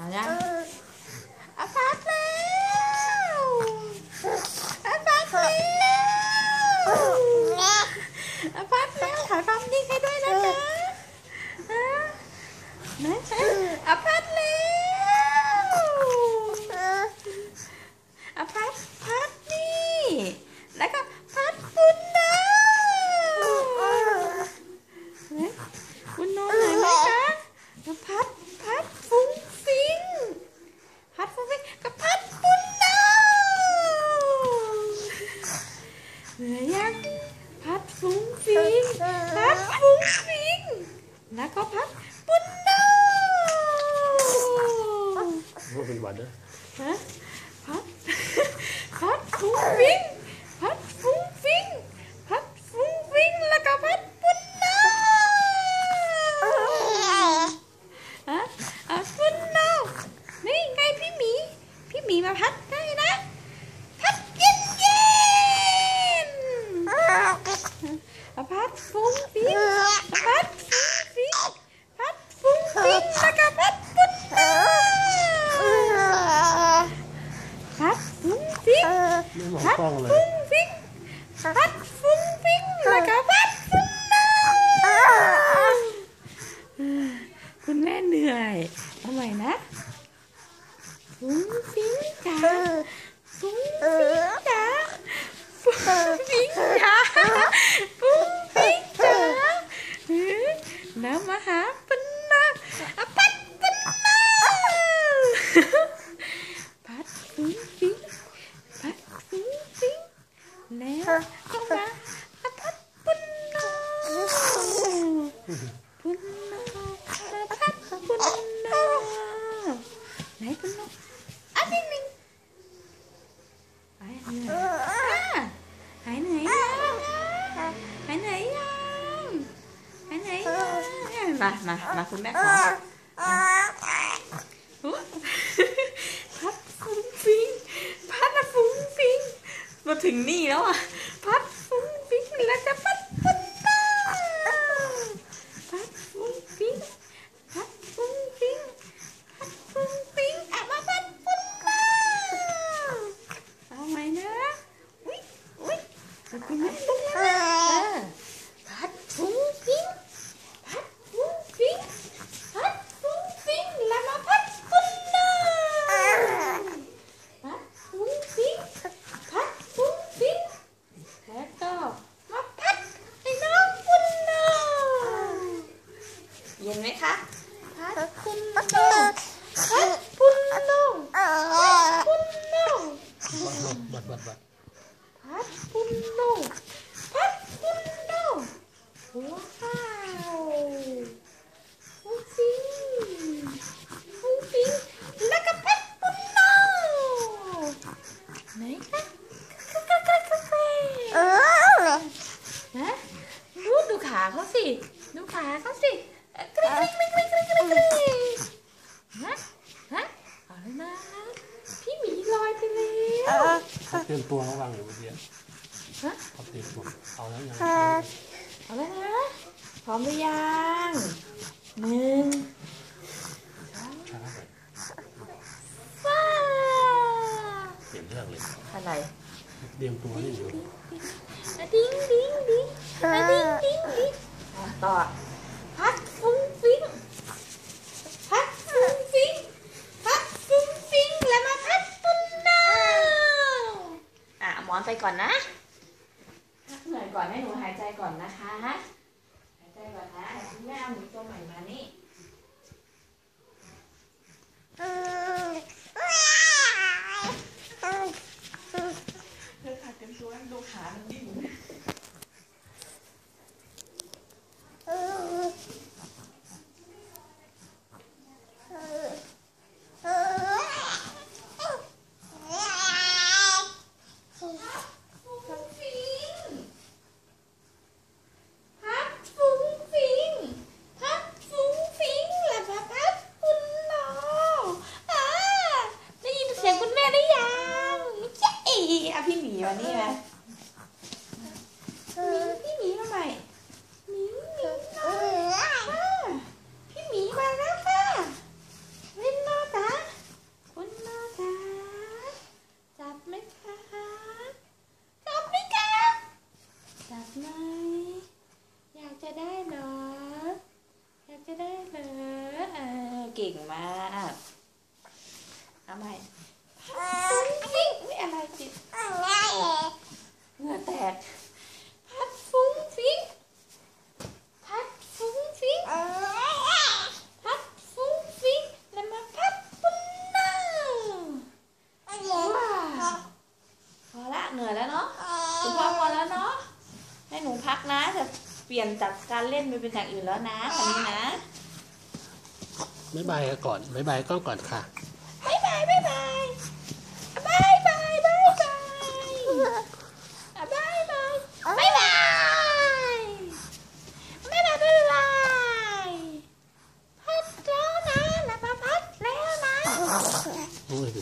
เอายังเอาพัดแล้วเอาพัดแล้วเอาพัดแล้วถ่ายความนิ่งให้ด้วยนะจ๊ะฮะนะเอาพัดแล้วเอาพัดพัดนี่ แล้วก็พัดบุญนะ เฮ้ยคุณนอนไหนไหมคะแล้วพัดพัดฟุ้งฟิงพัดฟุ้งฟิงกับพัดปุนโนเหนื่อยยังพัดฟุ้งฟิงพัดฟุ้งฟิง แล้วก็พัดปุนโนว่าเป็นวัดเด้อฮะพัด พัดฟุ้งฟิ้งพัดฟุ้งฟิ้งพัดฟุ้งฟิ้งแล้วก็พัดปุนโนฮะอะคุณน้องนี่ไงพี่หมี พี่หมีมาพัดได้นะ พัดเย็นเย็นพัดฟุ้งฟิ้งพัดฟุ้งฟิ้งพัดฟุ้งฟิ้งแล้วก็พัดปุ้นน้องพัดฟุ้งฟิ้ง ไม่มอง พัด กล้องเลย ฟุ้งฟิ้ง พัดฟุ้งฟิ้งแล้วก็พัดปุ้นน้องคุณแม่เหนื่อยเอาใหม่นะฟุ้งฟิ้งจ๋าฟุ้งฟิ้งจ๋าฟุ้งฟิ้งจ๋าฟุ้งฟิ้งจ๋าเฮ้ยน้ำมาหาปนนาอะพัดปนนาพัดฟุ้งฟิ้งพัดฟุ้งฟิ้งแล้วก็มาอะพัดปนนา ปนนาอะพัดปนนาไหนปนนาอันนี้หนึ่งไปเหนื่อยอะหายเหนื่อยยังหายเหนื่อยยังหายเหนื่อยยังมามามาคุณแม่ขออุ๊ยพัดฟุ้งฟิงพัดอะฟุ้งฟิงมาถึงนี่แล้วอะ พัดฟุ้งฟิงแล้วจะพัดพัดตาพัดฟุ้งฟิงพัดฟุ้งฟิง ฟุ้งฟิ้งอะมาพัดฟุ้งมาเอาไหมนะอุ้ยอุ้ยขอบคุณแม่ลูกนะเออพัดฟุ้งฟิ้งพัดฟุ้งฟิ้งพัดฟุ้งฟิ้งแล้วมาพัดฟุ้งนะพัดฟุ้งฟิ้งพัดฟุ้งฟิ้งแล้วก็มาพัดให้น้องฟุ้งนะเย็นไหมคะพัดฟุ้งนะ พัดปุนนงปุนนง บัดบัดบัด พัดปุนนงพัดปุนนงว้าวฟุ้งฟิ้งฟุ้งฟิ้งแล้วก็พัดปุนนงไหนคะกะกะกะกะกะฮะดูดูขาเขา สิดูขาเขาสิเกริ๊งกริ๊งกริ๊งกริ๊งกริ๊งกริ๊งฮะฮะเอาแล้วนะพี่หมีลอยไปแล้วเขาเตรียมตัวเขาวางอยู่บนเตียฮะเขาเตรียมตัวเอาแล้วยังเอาแล้วนะพร้อมหรือยังหนึ่งช้าไปฟ้าเปลี่ยนเรื่องเลยอะไรเตรียมตัวนี่อยู่ดิ้งดิ้งดิ้งดิ้งดิ้ง ต่อ พัดฟุ้งฟิ้งพัดฟุ้งฟิ้งพัดฟุ้งฟิ้งแล้วมาพัดตุ้นดาวอะหมอนไปก่อนนะพักเหนื่อยก่อนให้หนูหายใจก่อนนะคะหายใจก่อนนะเดี๋ยวคุณแม่เอาหนูตัวใหม่มานี่ นี่ไหมพี่หมีมาใหม่หมีหมีมาค่ะพี่หมีมาแล้วค่ะวินโนจ้าวินโนจ้าจับไหมคะจับไหมคะจับไหมอยากจะได้หรออยากจะได้หรอเออเก่งมากเอาใหม่ไม่ biết biết anh แตก พัดฟุ้งฟิ้งพัดฟุ้งฟิ้งพัดฟุ้งฟิ้งแล้วมาพัดปุ้นน้าว้าวพอละเหนื่อยแล้วเนาะคุณพ่อพอแล้วเนาะให้หนูพักนะจะเปลี่ยนจากการเล่นไปเป็นอย่างอื่นแล้วนะตอนนี้นะบ๊ายบายก่อนบ๊ายบายกล้องก่อนค่ะบายบายบายบาย Oi,